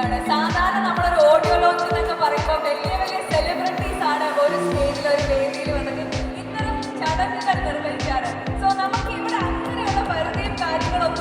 ആണ് സാധാരണ നമ്മളൊരു ഓഡിയോ ലോഞ്ച് എന്നൊക്കെ പറയുമ്പോൾ വലിയ വലിയ സെലിബ്രിറ്റീസ് ആണ് ഒരു സ്റ്റേജിൽ ഒരു വേദിയിൽ വന്നത്. ഇത്തരം ചടങ്ങുകൾ നിർവഹിക്കാറ്. സോ നമുക്ക് ഇവിടെ അങ്ങനെയുള്ള പരിധിയും കാര്യങ്ങളൊന്നും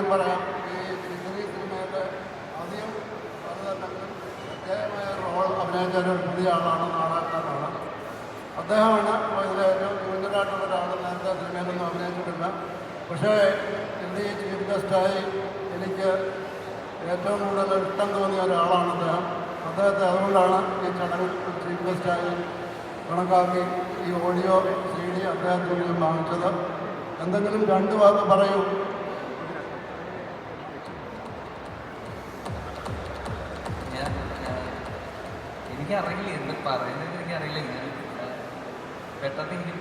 ഞാൻ പറയാം. ഈ ഹിന്ദി സിനിമയിലെ ആദ്യം പലതരത്തിലും പ്രത്യേകമായ റോൾ അഭിനയിച്ച ഒരു പുതിയ ആളാണ് നാടകക്കാരനാണ്. അദ്ദേഹമാണ് ഇതിലെ ഏറ്റവും യുവജനായിട്ടുള്ള ഒരാൾ നേരത്തെ സിനിമയിലൊന്നും അഭിനയിച്ചിട്ടില്ല. പക്ഷേ ഹിന്ദി ചീഫ് ഗസ്റ്റായി എനിക്ക് ഏറ്റവും കൂടുതൽ ഇഷ്ടം തോന്നിയ ഒരാളാണ് അദ്ദേഹം. അദ്ദേഹത്തെ അതുകൊണ്ടാണ് ഈ ചടങ്ങിൽ ചീഫ് ഗസ്റ്റായി കണക്കാക്കി ഈ ഓഡിയോ സി ഡി അദ്ദേഹത്തിൽ നിന്ന് വാങ്ങിച്ചത്. എന്തെങ്കിലും രണ്ട് വാക്ക് പറയൂ. എനിക്കറിയില്ല എന്ത് പറയുന്നത് എനിക്കറിയില്ല. ഞാൻ പെട്ടെന്ന്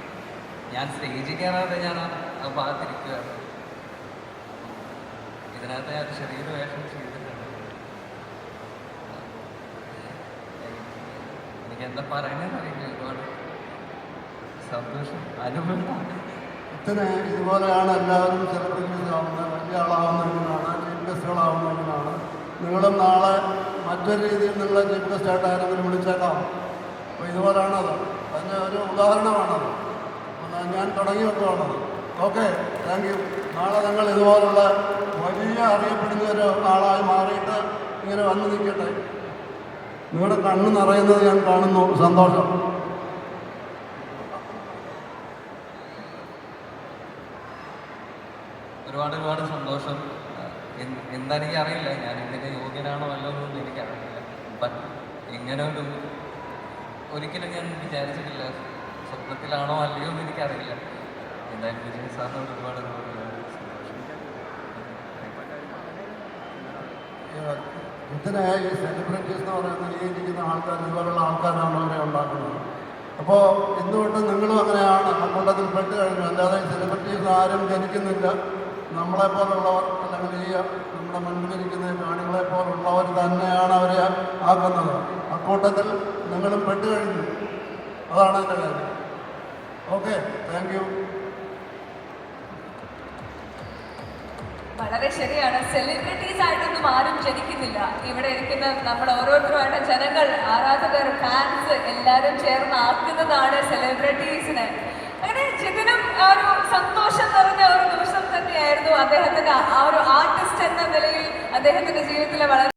ഞാൻ സ്റ്റേജിൽ കയറാതെ ഞാൻ ആ ഭാഗത്തിരിക്കുക ഇതിനകത്ത് ഞാൻ ചെറിയൊരു വേഷം ചെയ്തിട്ടുണ്ട്. എനിക്ക് എന്താ പറയുന്നത് അറിയില്ല ഒരുപാട് സന്തോഷം അനുഭവം. ഇത്തിന് ഇതുപോലെയാണ് എല്ലാവരും ചെറുപ്പത്തിൽ ആവുന്നത് വലിയ ആളാവുന്നതിനാണ് ചീഫ് നിങ്ങളും നാളെ മറ്റൊരു രീതിയിൽ നിങ്ങളെ ചീഫ് ഗസ്റ്റായിട്ട് ആരെങ്കിലും വിളിച്ചേക്കാം. അപ്പോൾ ഇതുപോലാണത്. അതിന്റെ ഒരു ഉദാഹരണമാണത്. ഞാൻ തുടങ്ങി വെക്കുകയാണത് ഓക്കെ താങ്ക് യു. നാളെ നിങ്ങൾ ഇതുപോലുള്ള വലിയ അറിയപ്പെടുന്ന ഒരു ആളായി മാറിയിട്ട് ഇങ്ങനെ വന്ന് നിൽക്കട്ടെ. നിങ്ങളുടെ കണ്ണ് നിറയുന്നത് ഞാൻ കാണുന്നു. സന്തോഷം. ഒരുപാട് ഒരുപാട് സന്തോഷം. എന്ത് എന്താ എനിക്ക് അറിയില്ല ഞാൻ ഇതിന് യോഗ്യനാണോ അല്ലോ എന്നൊന്നും എനിക്കറിയില്ല. ബട്ട് ഇങ്ങനെ ഒരു ഒരിക്കലും ഞാൻ വിചാരിച്ചിട്ടില്ല. സ്വപ്നത്തിലാണോ അല്ലയോ എന്ന് എനിക്കറിയില്ല. എന്തായാലും വിജയ് സാറിനോട് ഒരുപാട് ഒരുപാട് സന്തോഷം ഇതിനെ ഈ ആൾക്കാർ ഇതുപോലുള്ള ആൾക്കാരാണ് അവരെ ഉണ്ടാക്കുന്നത്. അപ്പോൾ എന്തുകൊണ്ട് നിങ്ങളും അങ്ങനെയാണ്. ആ കൂട്ടത്തിൽ പെട്ട് അല്ലാതെ സെലിബ്രിറ്റീസ് ആരും ജനിക്കുന്നില്ല. നമ്മളെ പോലുള്ളവർ അല്ലെങ്കിൽ ഈ നമ്മുടെ മുൻപിലിരിക്കുന്ന കാണികളെ പോലുള്ളവർ തന്നെയാണ് അവരെ ആക്കുന്നത്. അക്കൂട്ടത്തിൽ നിങ്ങളും പെട്ടുകഴിഞ്ഞു. അതാണ് എന്റെ കാര്യം. ഓക്കെ താങ്ക് യു വളരെ ശരിയാണ്. സെലിബ്രിറ്റീസ് ആയിട്ടൊന്നും ആരും ജനിക്കുന്നില്ല. ഇവിടെ ഇരിക്കുന്ന നമ്മൾ ഓരോരുത്തരുമായിട്ട് ജനങ്ങൾ ആരാധകർ ഫാൻസ് എല്ലാവരും ചേർന്ന് ആക്കുന്നതാണ് സെലിബ്രിറ്റീസിനെ അങ്ങനെ ജിതിനും ഒരു സന്തോഷം നിറഞ്ഞ ഒരു നിമിഷം തന്നെയായിരുന്നു അദ്ദേഹത്തിന്റെ ആ ഒരു ആർട്ടിസ്റ്റ് എന്ന നിലയിൽ അദ്ദേഹത്തിന്റെ ജീവിതത്തിലെ വളരെ